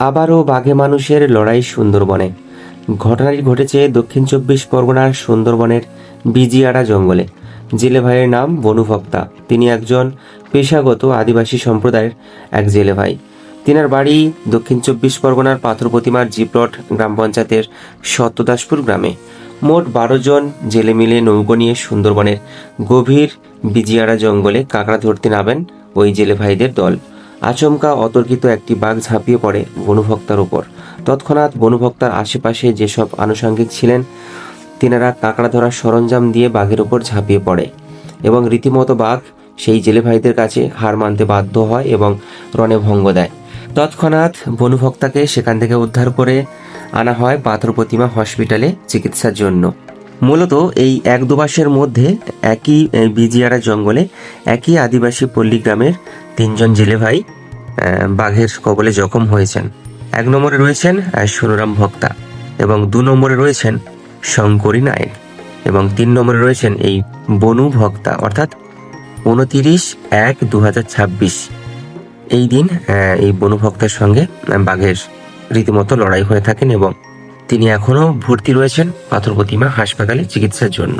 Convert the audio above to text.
আবারও বাঘে মানুষের লড়াই সুন্দরবনে। ঘটনাটি ঘটেছে দক্ষিণ চব্বিশ পরগনার সুন্দরবনের বিজিয়াড়া জঙ্গলে। জেলে ভাইয়ের নাম বনুভক্তা তিনি একজন পেশাগত আদিবাসী সম্প্রদায়ের এক জেলে ভাই। তিনার বাড়ি দক্ষিণ চব্বিশ পরগনার পাথর প্রতিমার জিপ্লট গ্রাম পঞ্চায়েতের সত্যদাসপুর গ্রামে। মোট বারো জন জেলে মিলে নৌকো নিয়ে সুন্দরবনের গভীর বিজিয়াড়া জঙ্গলে কাঁকড়া ধরতে নামেন ওই জেলে ভাইদের দল। আচমকা অতর্কিত একটি বাঘ ঝাঁপিয়ে পড়ে বনভক্তার উপর। তৎক্ষণাৎ বনভক্তার আশেপাশে যেসব আনুষঙ্গিক ছিলেন, তিনারা কাঁকড়া ধরার সরঞ্জাম দিয়ে বাঘের উপর ঝাঁপিয়ে পড়ে এবং রীতিমতো বাঘ সেই জেলে ভাইদের কাছে হার মানতে বাধ্য হয় এবং রণে ভঙ্গ দেয়। তৎক্ষণাৎ বনভক্তাকে সেখান থেকে উদ্ধার করে আনা হয় পাথর প্রতিমা হসপিটালে চিকিৎসার জন্য। মূলত এই এক দু মাসের মধ্যে একই বিজিয়ারা জঙ্গলে একই আদিবাসী পল্লী গ্রামের তিনজন জেলে ভাই বাঘের কবলে জখম হয়েছেন। এক নম্বরে রয়েছেন আহ, ভক্তা এবং দু নম্বরে রয়েছেন শঙ্করী নায়ক এবং তিন নম্বরে রয়েছেন এই বনু ভক্তা অর্থাৎ উনতিরিশ এক দু এই দিন এই বনু ভক্তের সঙ্গে বাঘের রীতিমতো লড়াই হয়ে থাকেন এবং তিনি এখনও ভর্তি রয়েছেন পাথর প্রতিমা হাসপাতালে চিকিৎসার জন্য।